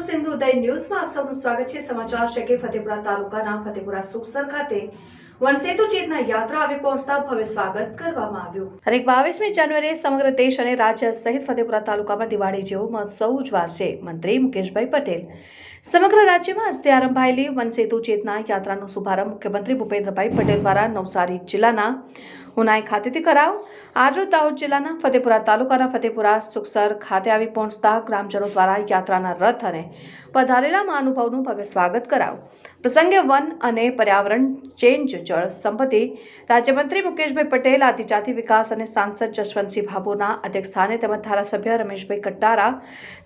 સિંધુ ઉદય ન્યૂઝમાં આપ સૌનું સ્વાગત છે. સમાચાર છે કે ફતેપુરા તાલુકાના ફતેપુરા સુખસર ખાતે બાવીસમી જાન્યુઆરીએ સમગ્ર દેશ અને રાજ્ય સહિત ફતેપુરા તાલુકામાં દિવાળી જેવો મહોત્સવ ઉજવાશે. મંત્રી મુકેશભાઈ પટેલ સમગ્ર રાજ્યમાં આજથી આરંભાયેલી વનસેતુ ચેતના યાત્રાનો શુભારંભ મુખ્યમંત્રી ભૂપેન્દ્રભાઈ પટેલ દ્વારા નવસારી જિલ્લાના ઉનાઈ ખાતેથી કરાવ. આજરોજ દાહોદ જિલ્લાના ફતેપુરા તાલુકાના ફતેપુરા સુખસર ખાતે આવી પહોંચતા ગ્રામજનો દ્વારા યાત્રાના રથ અને પધારેલા મહાનુભાવનું ભવ્ય સ્વાગત કરાવ. પ્રસંગે વન અને પર્યાવરણ ચેન્જ જળ સંપત્તિ રાજ્યમંત્રી મુકેશભાઈ પટેલ આદિજાતિ વિકાસ અને સાંસદ જસવંતસિંહ ભાભોરના અધ્યક્ષસ્થાને તેમજ ધારાસભ્ય રમેશભાઈ કટ્ટારા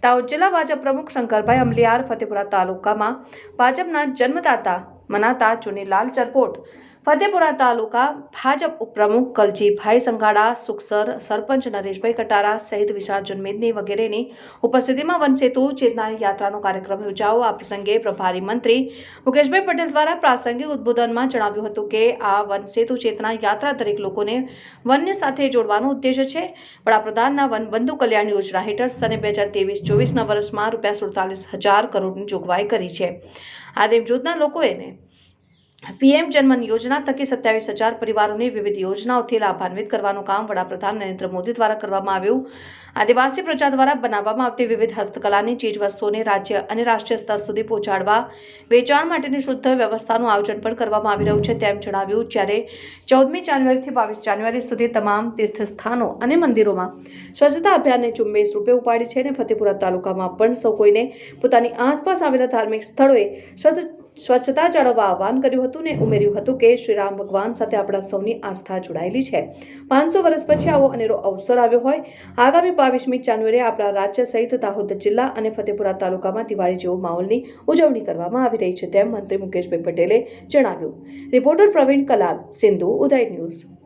દાહોદ જિલ્લા ભાજપ પ્રમુખ શંકરભાઈ અમલિયાર ફતેપુરા તાલુકામાં ભાજપના જન્મદાતા મનાતા ચુનીલાલ ચરપોટ ફતેપુરા તાલુકા ભાજપ ઉપપ્રમુખ કલજીભાઈ સંઘાડા, સુખસર સરપંચ નરેશભાઈ કટારા સહિત વિશાળ જન્મેદની વગેરેની ઉપસ્થિતિમાં વનસેતુ ચેતના યાત્રાનો કાર્યક્રમ યોજાયો. આ પ્રસંગે પ્રભારી મંત્રી મુકેશભાઈ પટેલ દ્વારા પ્રાસંગિક ઉદ્બોધનમાં જણાવ્યું હતું કે આ વનસેતુ ચેતના યાત્રા દરેક લોકોને વન્ય સાથે જોડવાનો ઉદ્દેશ્ય છે. વડાપ્રધાનના વન બંધુ કલ્યાણ યોજના હેઠળ સને બે હજાર ત્રેવીસ ચોવીસના વર્ષમાં રૂપિયા સુડતાલીસ હજાર કરોડની જોગવાઈ કરી છે. આ દેવજોતના લોકોએ પીએમ જનમન યોજના થકી સત્યાવીસ હજાર પરિવારોને વિવિધ યોજનાઓથી લાભાન્વિત કરવાનું કામ વડાપ્રધાન નરેન્દ્ર મોદી દ્વારા કરવામાં આવ્યું. આદિવાસી પ્રજા દ્વારા બનાવવામાં આવતી વિવિધ હસ્તકલાની ચીજવસ્તુઓને રાજ્ય અને રાષ્ટ્રીય સ્તર સુધી પહોંચાડવા, વેચાણ માટેની શુદ્ધ વ્યવસ્થાનું આયોજન પણ કરવામાં આવી રહ્યું છે તેમ જણાવ્યું. જ્યારે ચૌદમી જાન્યુઆરીથી બાવીસ જાન્યુઆરી સુધી તમામ તીર્થસ્થાનો અને મંદિરોમાં સ્વચ્છતા અભિયાનને ઝુંબેશ રૂપે ઉપાડી છે અને ફતેપુરા તાલુકામાં પણ સૌ કોઈને પોતાની આસપાસ આવેલા ધાર્મિક સ્થળોએ સ્વચ્છ સ્વચ્છતા જાળવવા આહવાન કર્યું હતું ને ઉમેર્યું હતું કે શ્રી રામ ભગવાન સાથે આપણા સૌની આસ્થા જોડાયેલી છે. પાંચસો વર્ષ પછી આવો અનેરો અવસર આવ્યો હોય. આગામી બાવીસમી જાન્યુઆરીએ આપણા રાજ્ય સહિત દાહોદ જિલ્લા અને ફતેપુરા તાલુકામાં દિવાળી જેવો માહોલની ઉજવણી કરવામાં આવી રહી છે તેમ મંત્રી મુકેશભાઈ પટેલે જણાવ્યું. Reporter Pravin Kalal, Sindhu, Uday news.